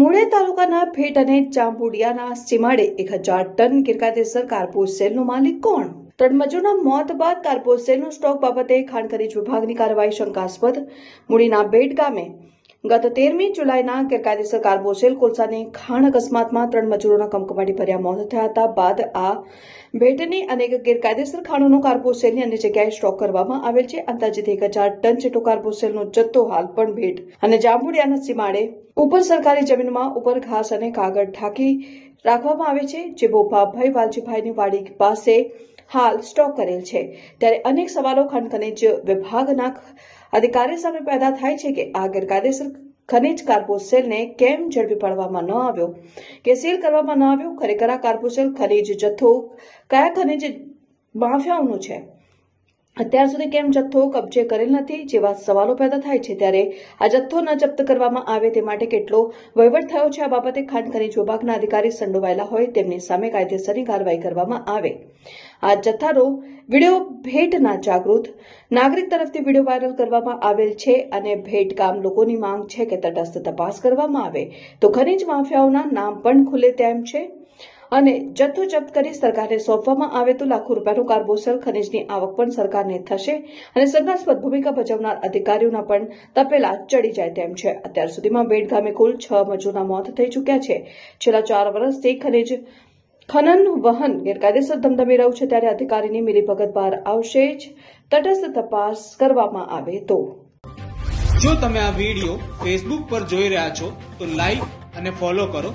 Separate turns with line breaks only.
મુળે તાલુકાના ભેટ અને ચાંપુડિયાના સીમાડે એક હજાર ટન ગેરકાયદેસર કાર્પોસ સેલનો માલિક કોણ? ત્રણ મજૂરના મોત બાદ કાર્પોસ સેલનો સ્ટોક બાબતે ખાણ ખનીજ વિભાગની કાર્યવાહી શંકાસ્પદ. મૂડીના બેટ ગામે ગત તેરમી જુલાઈના ગેરકાયદેસર કાર્બોસેલ કોલસાની ખાણ અકસ્માતમાં ત્રણ મજૂરોના કમકમાટી ભર્યા મોત થયા હતા બાદ આ ભેટની અનેક ગેરકાયદેસર ખાણોનો કાર્બોસેલની અન્ય જગ્યાએ સ્ટોક કરવામાં આવેલ છે. અંદાજિત એક હજાર ટન જેટલો કાર્બોસેલનો જથ્થો હાલ પણ ભેટ અને જાંબુડિયાના સીમાડે ઉપર સરકારી જમીનમાં ઉપર ઘાસ અને કાગળ ઢાંકી રાખવામાં આવે છે, જે બોપાભાઈ વાલજીભાઈની વાડી પાસે હાલ સ્ટોક કરેલ છે. ત્યારે અનેક સવાલો ખંડ ખનિજ વિભાગના અધિકારી સામે પેદા થાય છે કે આ ગેરકાયદેસર ખનિજ કાર્બોસેલને કેમ ઝડપી પાડવામાં ન આવ્યો? કે સીલ કરવામાં ન આવ્યો? ખરેખર આ કાર્બોસેલ ખનિજ જથ્થો કયા ખનિજ માફિયાઓનું છે? અત્યાર સુધી કેમ જથ્થો કબજે કરેલ નથી જેવા સવાલો પેદા થાય છે ત્યારે આ જથ્થો ન જપ્ત કરવામાં આવે તે માટે કેટલો વહીવટ થયો છે આ બાબતે ખાણ ખનીજ વિભાગના અધિકારી સંડોવાયેલા હોય તેમની સામે કાયદેસરની કાર્યવાહી કરવામાં આવે. આ જથ્થાનો વીડિયો ભેટના જાગૃત નાગરિક તરફથી વીડિયો વાયરલ કરવામાં આવેલ છે અને ભેટ ગામ લોકોની માંગ છે કે તટસ્થ તપાસ કરવામાં આવે. તો ખનીજ માફિયાઓના નામ પણ ખુલે તેમ છે. અને જથ્થો જપ્ત કરી સરકારને સોંપવામાં આવે તો લાખો રૂપિયાનું કાર્બોસેલ ખનીજની આવક પણ સરકારને થશે અને શંકાસ્પદ ભૂમિકા ભજવનાર અધિકારીઓના પણ તપેલા ચડી જાય તેમ છે. અત્યાર સુધીમાં બેટ ગામે કુલ છ મજૂરના મોત થઈ ચૂક્યા છે. છેલ્લા ચાર વર્ષથી ખનીજ ખનન, વહન ગેરકાયદેસર ધમધમી રહ્યું છે ત્યારે અધિકારીની મિલીભગત બહાર આવશે જ. તટસ્થ તપાસ કરવામાં આવે તો.
જો તમે આ વીડિયો ફેસબુક પર જોઈ રહ્યા છો, તો લાઈક અને ફોલો કરો.